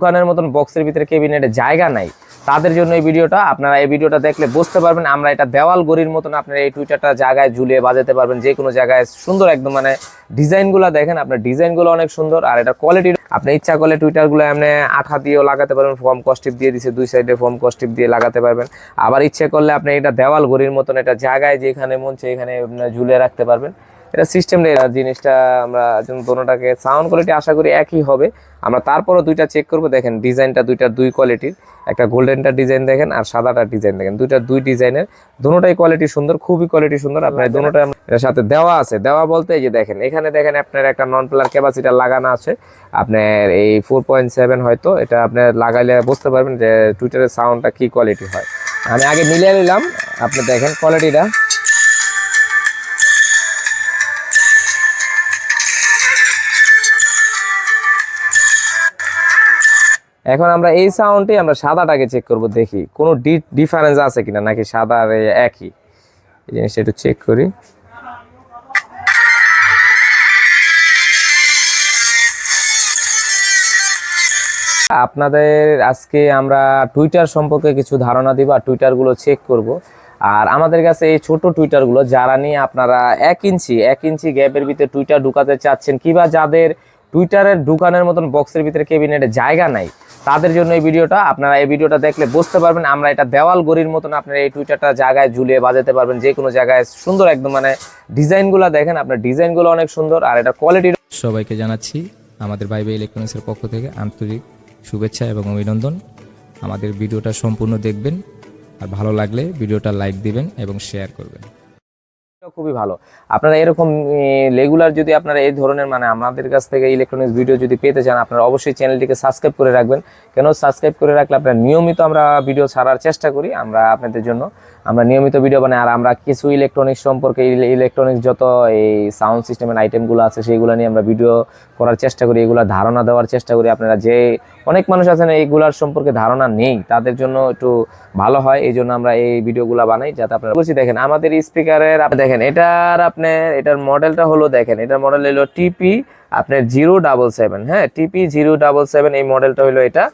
দোকানের মতন বক্সের ভিতরে কেবিনেটে জায়গা নাই। তাদের জন্য এই ভিডিওটা, আপনারা এই ভিডিওটা দেখলে বুঝতে পারবেন, আমরা এটা দেওয়াল গড়ির মতন আপনারা এই টুইটারটা জায়গায় ঝুলিয়ে বাজাতে পারবেন, যে কোনো জায়গায় সুন্দর একদম মানে ডিজাইনগুলো দেখেন, আপনার ডিজাইনগুলো অনেক সুন্দর, আর এটা কোয়ালিটি আপনি ইচ্ছা করলে টুইটারগুলো এমনি আঠা দিয়েও লাগাতে পারবেন ফর্ম কস্টিপ দিয়ে দিছে, দুই সাইডে ফর্ম কস্টিপ দিয়ে লাগাতে পারবেন। আবার ইচ্ছে করলে আপনি এটা দেওয়াল গড়ির মতন এটা জায়গায় যেখানে মন এখানে ঝুলিয়ে রাখতে পারবেন। এটা সিস্টেম নেই জিনিসটা আমরা দোনোটাকে সাউন্ড কোয়ালিটি আশা করি একই হবে। আমরা তারপরও দুইটা চেক করব দেখেন ডিজাইনটা দুইটা দুই কোয়ালিটির একটা গোল্ডেনটা ডিজাইন দেখেন আর সাদাটা ডিজাইন দেখেন। দুইটা দুই ডিজাইনের দোনোটাই কোয়ালিটি সুন্দর খুবই কোয়ালিটি সুন্দর। আপনার দোনোটাই আমরা- এটার সাথে দেওয়া আছে। দেওয়া বলতে এই যে দেখেন এখানে দেখেন আপনার একটা নন প্লার ক্যাপাসিটার লাগানো আছে। আপনার এই ফোর পয়েন্ট সেভেন হয়তো এটা আপনার লাগাইলে বুঝতে পারবেন যে টুইটারের সাউন্ডটা কি কোয়ালিটি হয়। আমি আগে মিলিয়ে নিলাম। আপনি দেখেন কোয়ালিটিটা এখন আমরা এই সাউন্ডটি আমরা সাদাটাকে চেক করব, দেখি। কোনো ডিফারেন্স আছে কিনা? নাকি সাদা আর একই? এই জিনিসটা একটু চেক করি। আপনাদের আজকে আমরা টুইটার সম্পর্কে কিছু ধারণা দিব আর টুইটারগুলো চেক করব। আর আমাদের কাছে এই ছোট টুইটারগুলো যারা নিয়ে আপনারা এক ইঞ্চি এক ইঞ্চি গ্যাপের ভিতরে টুইটার ঢুকাতে চাচ্ছেন, কিংবা যাদের টুইটারের দোকানের মতন বক্সের ভিতরে কেবিনেটে জায়গা নাই। তাদের জন্য এই ভিডিওটা, আপনারা এই ভিডিওটা দেখলে বুঝতে পারবেন, আমরা এটা দেওয়াল গড়ির মতন আপনারা এই টুইটারটা জায়গায় ঝুলিয়ে বাজাতে পারবেন, যে কোনো জায়গায় সুন্দর একদম মানে ডিজাইনগুলো দেখেন, আপনার ডিজাইনগুলো অনেক সুন্দর আর এটা কোয়ালিটি সবাইকে জানাচ্ছি, আমাদের বাইবে ইলেকট্রনিক্সের পক্ষ থেকে আন্তরিক শুভেচ্ছা এবং অভিনন্দন। আমাদের ভিডিওটা সম্পূর্ণ দেখবেন, আর ভালো লাগলে ভিডিওটা লাইক দিবেন এবং শেয়ার করবেন। খুবই ভালো। আপনারা এরকম রেগুলার যদি আপনারা এই ধরনের মানে আমাদের কাছ থেকে ইলেকট্রনিক্স ভিডিও যদি পেতে চান, আপনারা অবশ্যই চ্যানেলটিকে সাবস্ক্রাইব করে রাখবেন। কেন সাবস্ক্রাইব করে রাখলে আপনারা নিয়মিত আমরা ভিডিও ছাড়ার চেষ্টা করি, আমরা আপনাদের জন্য। আমরা নিয়মিত ভিডিও বানাই, আর আমরা কিছু ইলেকট্রনিক্স সম্পর্কে ইলেকট্রনিক্স যত এই সাউন্ড সিস্টেমের আইটেমগুলো আছে, সেইগুলো নিয়ে আমরা ভিডিও করার চেষ্টা করি, এগুলো ধারণা দেওয়ার চেষ্টা করি। আপনারা যে অনেক মানুষ আছেন, এইগুলার সম্পর্কে ধারণা নেই। তাদের জন্য একটু ভালো হয় এই জন্য আমরা এই ভিডিওগুলো বানাই, যাতে আপনারা বলছি, দেখেন, আমাদের স্পিকারের আপনি দেখেন, এটার আপনার, এটার মডেলটা হলো দেখেন, এটার মডেল হলো টিপি আপনার জিরো ডাবল সেভেন হ্যাঁ টিপি জিরো ডাবল সেভেন এই মডেলটা হলো এটা।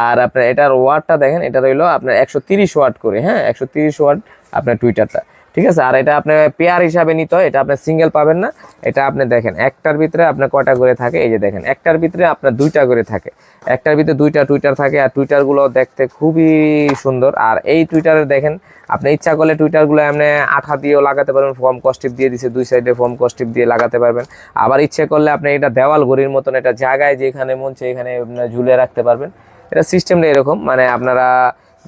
আর আপনার এটার ওয়াটটা দেখেন, এটা হইল আপনার একশো তিরিশ ওয়াট করে হ্যাঁ একশো তিরিশ ওয়াট আপনার টুইটারটা ঠিক আছে? আর এটা আপনার পেয়ার হিসাবে নিতে এটা আপনার সিঙ্গেল পাবেন না। এটা আপনি দেখেন, একটার ভিতরে আপনার কটা করে থাকে? এই যে দেখেন, একটার ভিতরে আপনার দুইটা করে থাকে। একটার ভিতরে দুইটা টুইটার থাকে, আর টুইটারগুলো দেখতে খুবই সুন্দর। আর এই টুইটারে দেখেন, আপনি ইচ্ছা করলে টুইটারগুলো এমনি আঠা দিয়েও লাগাতে পারবেন ফর্ম কস্টিপ দিয়ে দিছে, দুই সাইডে ফর্ম কস্টিপ দিয়ে লাগাতে পারবেন। আবার ইচ্ছে করলে আপনি এটা দেওয়াল ঘড়ির মতন, এটা জায়গায় যেখানে মন এখানে ঝুলিয়ে রাখতে পারবেন। এটা সিস্টেমটা এরকম মানে আপনারা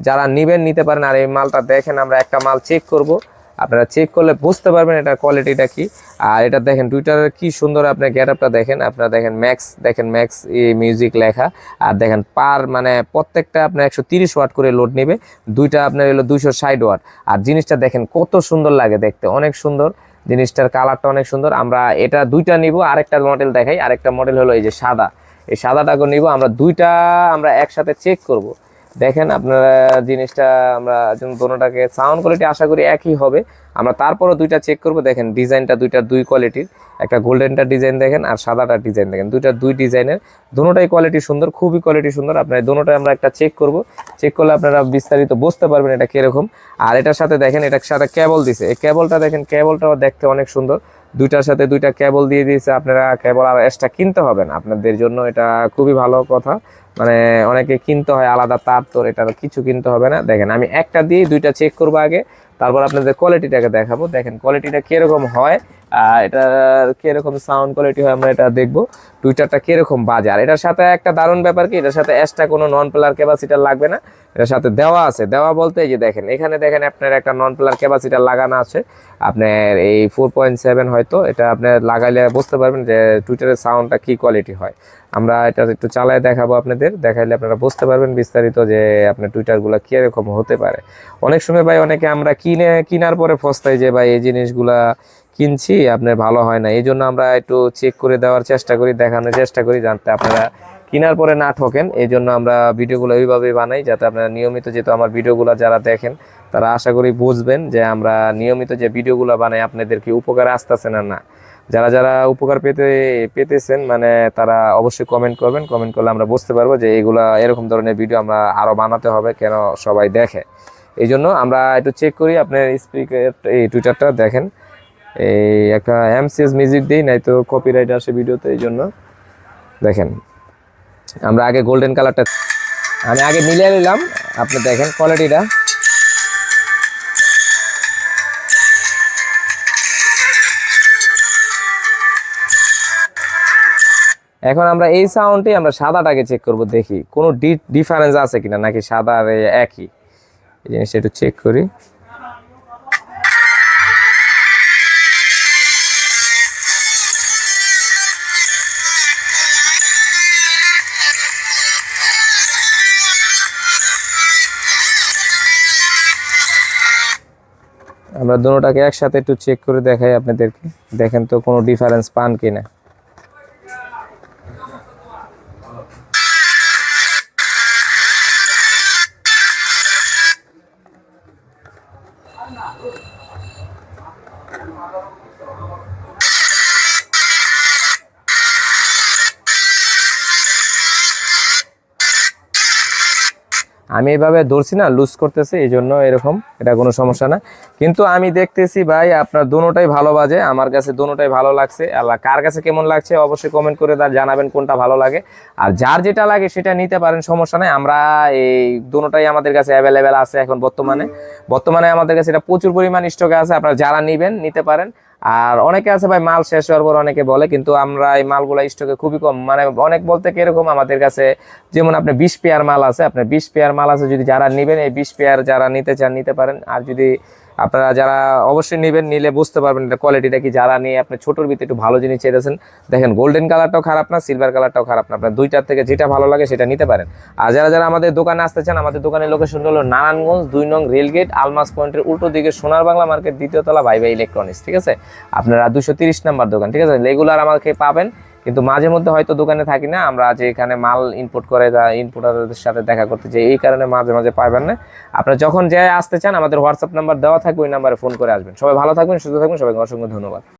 যারা নিবেন, নিতে পারেন। আর এই মালটা দেখেন, আমরা একটা মাল চেক করব। আপনারা চেক করলে বুঝতে পারবেন এটার কোয়ালিটিটা কি। আর এটা দেখেন টুইটারের কি সুন্দর আপনার গেট আপটা দেখেন। আপনারা দেখেন ম্যাক্স দেখেন ম্যাক্স মিউজিক লেখা। আর দেখেন পার মানে প্রত্যেকটা আপনার একশো তিরিশ ওয়াট করে লোড নেবে। দুইটা আপনার হলো দুইশো ষাট ওয়াট আর জিনিসটা দেখেন কত সুন্দর লাগে দেখতে, অনেক সুন্দর। জিনিসটার কালারটা অনেক সুন্দর। আমরা এটা দুইটা নিব, আরেকটা মডেল দেখাই। আরেকটা মডেল হলো এই যে সাদা। এই সাদাটাকে নিব। আমরা দুইটা আমরা একসাথে চেক করব। দেখেন আপনারা জিনিসটা আমরা দোনোটাকে সাউন্ড কোয়ালিটি আশা করি একই হবে। আমরা তারপরও দুইটা চেক করব। দেখেন ডিজাইনটা দুইটা দুই কোয়ালিটির একটা গোল্ডেনটা ডিজাইন দেখেন আর সাদাটা ডিজাইন দেখেন। দুইটা দুই ডিজাইনের দোনোটাই কোয়ালিটি সুন্দর, খুবই কোয়ালিটি সুন্দর। আপনার দোনোটাই আমরা একটা চেক করব। চেক করলে আপনারা বিস্তারিত বুঝতে পারবেন এটা কীরকম। আর এটার সাথে দেখেন, এটার সাথে কেবল দিছে। এই কেবলটা দেখেন কেবলটাও দেখতে অনেক সুন্দর। দুইটার সাথে দুইটা কেবল দিয়ে দিয়েছে, আপনারা কেবল আর এক্সট্রা কিনতে হবে না। আপনাদের জন্য এটা খুবই ভালো কথা। মানে অনেকে কিনতে হয়, আলাদা তার তোর, এটা কিছু কিনতে হবে না। দেখেন, আমি একটা দিয়ে দুইটা চেক করব আগে, তারপর আপনাদের কোয়ালিটিটাকে দেখাবো। দেখেন কোয়ালিটিটা কীরকম হয় এটা কীরকম সাউন্ড কোয়ালিটি হয় আমরা এটা দেখব। টুইটারটা কীরকম বাজে? আর এটার সাথে একটা দারুণ ব্যাপার কি, এটার সাথে এক্সট্রা কোনো নন প্লার ক্যাপাসিটার লাগবে না। এটার সাথে দেওয়া আছে। দেওয়া বলতে যে দেখেন, এখানে দেখেন আপনার একটা নন প্লার ক্যাপাসিটার লাগানো আছে। আপনার এই ফোর পয়েন্ট সেভেন হয়তো এটা আপনার লাগাইলে বুঝতে পারবেন যে টুইটারের সাউন্ডটা কি কোয়ালিটি হয়। আমরা এটা একটু চালায় দেখাবো আপনাদের, দেখাইলে আপনারা বুঝতে পারবেন বিস্তারিত যে আপনার টুইটারগুলো কীরকম হতে পারে। অনেক সময় ভাই অনেকে আমরা কিনে, কেনার পরে ফস্তাই যে ভাই এই জিনিসগুলা কিনছি, আপনার ভালো হয় না। এই জন্য আমরা একটু চেক করে দেওয়ার চেষ্টা করি, দেখানোর চেষ্টা করি জানতে আপনারা কেনার পরে না ঠকেন। এই জন্য আমরা ভিডিওগুলো ওইভাবেই বানাই যাতে আপনারা নিয়মিত যেহেতু আমার ভিডিওগুলো যারা দেখেন, তারা আশা করি বুঝবেন যে আমরা নিয়মিত যে ভিডিওগুলো বানাই আপনাদেরকে উপকারে আসতেছে না না? যারা যারা উপকার পেতে, পেতেছেন মানে তারা অবশ্যই কমেন্ট করবেন। কমেন্ট করলে আমরা বুঝতে পারব যে এগুলা এরকম ধরনের ভিডিও আমরা আরও বানাতে হবে, কেন সবাই দেখে। এই জন্য আমরা একটু চেক করি, আপনার স্পিকার এই টুইটারটা দেখেন। এই একটা এমসিএস মিউজিক দিই নাই তো কপিরাইট আসে ভিডিওতে, এই জন্য। দেখেন, আমরা আগে গোল্ডেন কালারটা আমি আগে মিলিয়ে নিলাম, আপনি দেখেন কোয়ালিটিটা এখন আমরা এই সাউন্ডটি আমরা সাদাটাকে চেক করব, দেখি। কোনো ডিফারেন্স আছে কিনা, নাকি সাদা একই? এই জিনিসটা একটু চেক করি। আমরা দুটোটাকে একসাথে একটু চেক করে দেখাই আপনাদেরকে। দেখেন তো কোনো ডিফারেন্স পান কিনা। আমি এইভাবে ধরছি না লুজ করতেছি, এই জন্য এরকম, এটা কোনো সমস্যা না। কিন্তু আমি দেখতেছি ভাই, আপনার দোনোটাই ভালো বাজে, আমার কাছে দোনোটাই ভালো লাগছে। আল্লাহ, কার কাছে কেমন লাগছে অবশ্যই কমেন্ট করে তার জানাবেন কোনটা ভালো লাগে। আর যার যেটা লাগে সেটা নিতে পারেন, সমস্যা নেই। আমরা এই দোনোটাই আমাদের কাছে অ্যাভেলেবেল আছে এখন বর্তমানে। বর্তমানে আমাদের কাছে এটা প্রচুর পরিমাণ স্টকে আছে, আপনারা যারা নেবেন, নিতে পারেন। আর অনেকে আছে ভাই, মাল শেষ হওয়ার পর অনেকে বলে, কিন্তু আমরা এই মালগুলা স্টকে খুবই কম। মানে অনেক বলতে কীরকম আমাদের কাছে, যেমন আপনি বিশ পেয়ার মাল আছে আপনার বিশ পেয়ার মাল আছে, যদি যারা নেবেন, এই বিশ পেয়ার যারা নিতে চান, নিতে পারেন। আর যদি আপনারা যারা অবশ্যই নেবেন, নিলে বুঝতে পারবেন এটা কোয়ালিটিটা কি। যারা নিয়ে আপনি ছোটোর ভিতরে একটু ভালো জিনিস চেয়েছেন দেখেন গোল্ডেন কালারটাও খারাপ না সিলভার কালারটাও খারাপ না। আপনার দুইটার থেকে যেটা ভালো লাগে সেটা নিতে পারেন। আর যারা যারা আমাদের দোকানে আসতে চান, আমাদের দোকানের লোকেশন হলো নারায়ণগঞ্জ, দুই নং রেলগেট আলমাস পয়েন্টের উল্টো দিকে সোনার বাংলা মার্কেট দ্বিতীয় তলা ভাই ইলেকট্রনিক্স ঠিক আছে? আপনারা দুশো তিরিশ নাম্বার দোকান, ঠিক আছে? রেগুলার আমাকে পাবেন। কিন্তু মাঝে মধ্যে হয়তো দোকানে থাকি না, আমরা যে এখানে মাল ইনপুট করে ইনপুটারদের সাথে দেখা করতে যাই, এই কারণে মাঝে মাঝে পাইবেন না। আপনারা যখন যে আসতে চান, আমাদের হোয়াটসঅ্যাপ নাম্বার দেওয়া থাকবে, ওই নাম্বারে ফোন করে আসবেন। সবাই ভালো থাকবেন, সুস্থ থাকবেন, সবাইকে অসংখ্য ধন্যবাদ।